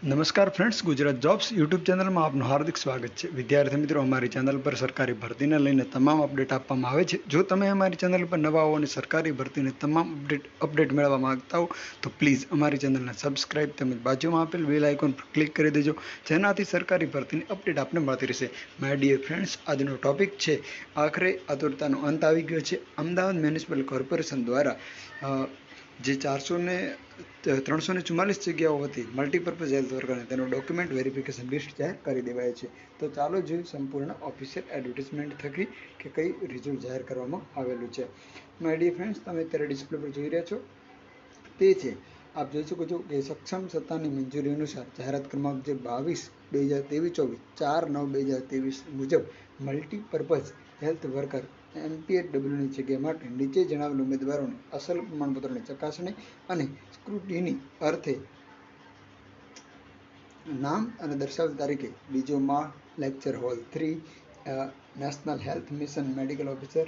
નમસ્કાર friends, Gujarat jobs YouTube ચેનલમાં આપનું હાર્દિક સ્વાગત છે. વિદ્યાર્થી મિત્રો, અમારી ચેનલ પર સરકારી ભરતીને લઈને તમામ અપડેટ આપવામાં આવે છે. જો તમે અમારી ચેનલ પર નવા હો અને સરકારી ભરતીને તમામ અપડેટ અપડેટ મેળવવા માગતા હો, તો પ્લીઝ અમારી ચેનલને સબસ્ક્રાઇબ તેમજ બાજુમાં આપેલ બેલ આઇકોન પર ક્લિક કરી દેજો, જેનાથી સરકારી ભરતીની અપડેટ આપને મળતી રહેશે. માય ડિયર ફ્રેન્ડ્સ, આજનો ટોપિક છે, આખરે આતુરતાનો અંત આવી ગયો છે. અમદાવાદ મ્યુનિસિપલ કોર્પોરેશન દ્વારા જે ચારસો ને ત્રણસો ને ચુમ્માલીસ જગ્યાઓ હતી મલ્ટીપર્પઝ હેલ્થ વર્કરને તેનું ડોક્યુમેન્ટ વેરિફિકેશન લિસ્ટ જાહેર કરી દેવાય છે. તો ચાલો જોઈએ સંપૂર્ણ ઓફિશિયલ એડવર્ટિઝમેન્ટ થકી કે કઈ રિઝલ્ટ જાહેર કરવામાં આવેલું છે. માય ડિયર ફ્રેન્ડ્સ તમે અત્યારે ડિસ્પ્લે પર જોઈ રહ્યા છો. તે છે, આપ જોઈ શકો છો કે સક્ષમ સત્તાની મંજૂરી અનુસાર જાહેરાત ક્રમાંક જે બાવીસ, બે હજાર ત્રેવીસ, ચોવીસ, ચાર, નવ, બે હજાર ત્રેવીસ મુજબ મલ્ટીપર્પઝ હેલ્થ વર્કર એમપીએડબલ્યુની જગ્યા માટે નીચે જણાવેલ ઉમેદવારોને અસલ પ્રમાણપત્રોની ચકાસણી અને સ્ક્રુટિની અર્થે નામ અને દર્શાવેલ તારીખે બીજો માળ lecture hall three national health mission medical officer,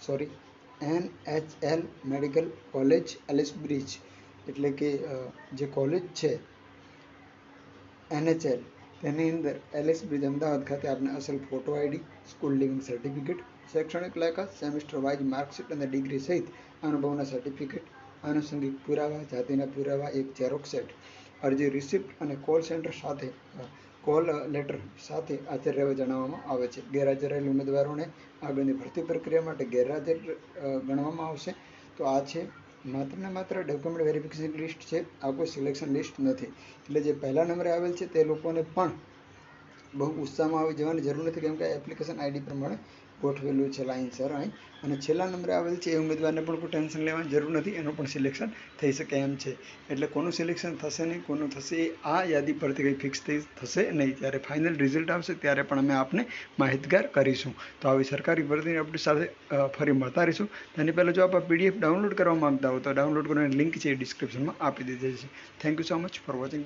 sorry, N H L medical college, Ellis Bridge, એટલે કે જે કોલેજ છે એનએચએલ તેની અંદર એલિસ બ્રિજ અમદાવાદ ખાતે આપને અસલ photo ID school leaving certificate શૈક્ષણિક લાયકાત સેમેસ્ટર વાઇઝ માર્કશીટ અને ડિગ્રી સહિત અનુભવના સર્ટિફિકેટ આનુષંગિક પુરાવા, જાતિના પુરાવા, એક ઝેરોક્ષ સેટ અરજી રિસિપ્ટ અને કોલ સેન્ટર સાથે કોલ લેટર સાથે હાજર રહેવા જણાવવામાં આવે છે. ગેરહાજર રહેલ ઉમેદવારોને આગળની ભરતી પ્રક્રિયા માટે ગેરહાજર ગણવામાં આવશે. તો આ છે માત્ર ને માત્ર ડોક્યુમેન્ટ વેરિફિકેશન લિસ્ટ છે, આ કોઈ સિલેક્શન લિસ્ટ નથી. એટલે જે પહેલા નંબરે આવેલ છે તે લોકોને પણ બહુ ગુસ્સામાં આવી જવાની જરૂર નથી, કેમ કે એપ્લિકેશન આઈડી પ્રમાણે ગોઠવેલું છે લાઇનસર અહીં. અને છેલ્લા નંબરે આવેલ છે એ ઉમેદવારને પણ કોઈ ટેન્શન લેવાની જરૂર નથી, એનું પણ સિલેક્શન થઈ શકે એમ છે. એટલે કોનું સિલેક્શન થશે નહીં, કોનું થશે એ આ યાદી પરથી કંઈ ફિક્સ થઈ થશે નહીં. ત્યારે ફાઇનલ રિઝલ્ટ આવશે ત્યારે પણ અમે આપને માહિતગાર કરીશું. તો આવી સરકારી ભરતીની અપડેટ સાથે ફરી મળતા રહીશું. તેની પહેલાં જો આપ પીડીએફ ડાઉનલોડ કરવા માગતા હો, તો ડાઉનલોડ કરવાની લિંક છે એ ડિસ્ક્રિપ્શનમાં આપી દીધી છે. Thank you so much for watching